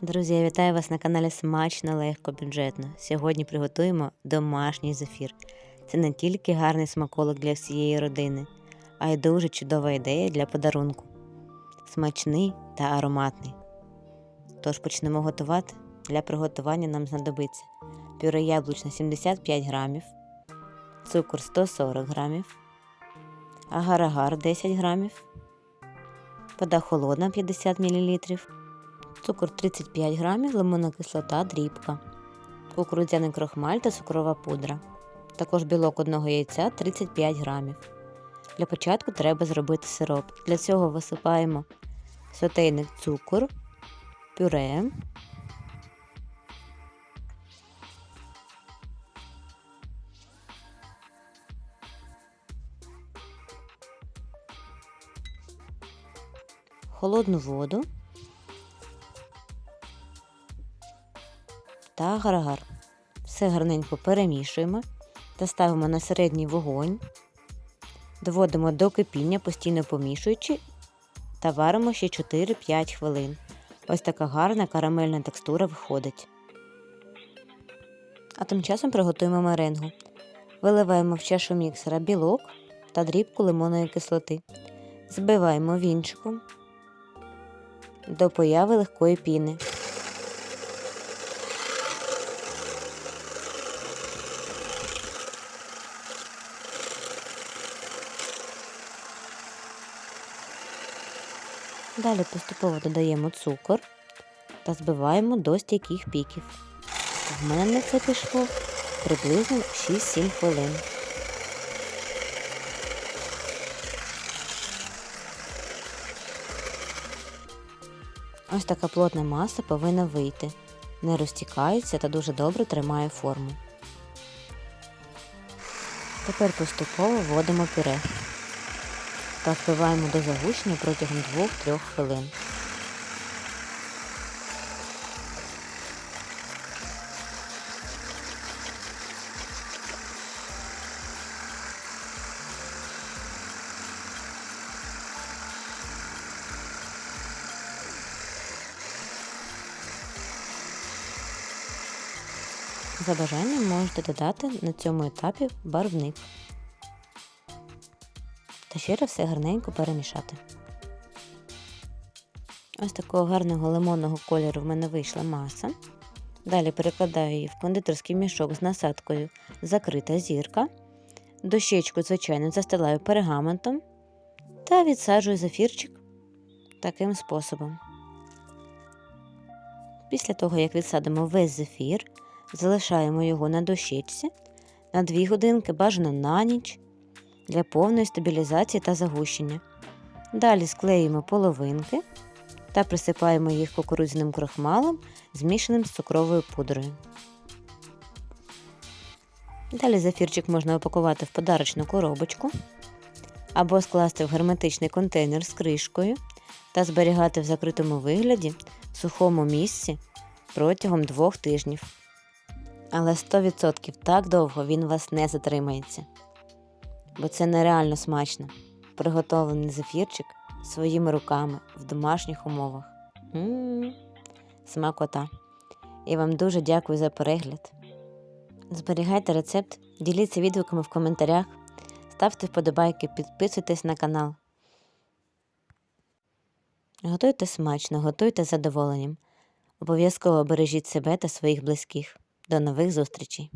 Друзі, я вітаю вас на каналі Смачно, легко, бюджетно. Сьогодні приготуємо домашній зефір. Це не тільки гарний смаколик для всієї родини, а й дуже чудова ідея для подарунку. Смачний та ароматний. Тож почнемо готувати. Для приготування нам знадобиться пюре яблучне 75 грамів, цукор 140 грамів, агар-агар 10 грамів, вода холодна 50 мл цукор 35 грамів, лимонна кислота, дрібка, кукурудзяний крохмаль та цукрова пудра. Також білок одного яйця 35 грамів. Для початку треба зробити сироп. Для цього висипаємо сотейний цукор, пюре, холодну воду та агар-агар. Все гарненько перемішуємо та ставимо на середній вогонь, доводимо до кипіння, постійно помішуючи та варимо ще 4-5 хвилин. Ось така гарна карамельна текстура виходить. А тим часом приготуємо меренгу. Виливаємо в чашу міксера білок та дрібку лимонної кислоти. Збиваємо вінчиком до появи легкої піни. Далі поступово додаємо цукор та збиваємо до стійких піків. В мене це пішло приблизно 6-7 хвилин. Ось така плотна маса повинна вийти, не розтікається та дуже добре тримає форму. Тепер поступово вводимо пюре та збиваємо до загущення протягом 2-3 хвилин. За бажанням можете додати на цьому етапі барвник та раз все гарненько перемішати. Ось такого гарного лимонного кольору в мене вийшла маса. Далі перекладаю її в кондитерський мішок з насадкою закрита зірка. Дощечку, звичайно, застилаю пергаментом та відсаджую зефірчик таким способом. Після того, як відсадимо весь зефір, залишаємо його на дощечці на 2 годинки бажано на ніч для повної стабілізації та загущення. Далі склеїмо половинки та присипаємо їх кукурудзяним крохмалом, змішаним з цукровою пудрою. Далі зефірчик можна опакувати в подарочну коробочку або скласти в герметичний контейнер з кришкою та зберігати в закритому вигляді в сухому місці протягом двох тижнів. Але 100% так довго він вас не затримається бо це нереально смачно. Приготовлений зефірчик своїми руками в домашніх умовах. М-м-м, Смакота. І вам дуже дякую за перегляд. Зберігайте рецепт, діліться відгуками в коментарях, ставте вподобайки, підписуйтесь на канал. Готуйте смачно, готуйте задоволенням. Обов'язково бережіть себе та своїх близьких. До нових зустрічей!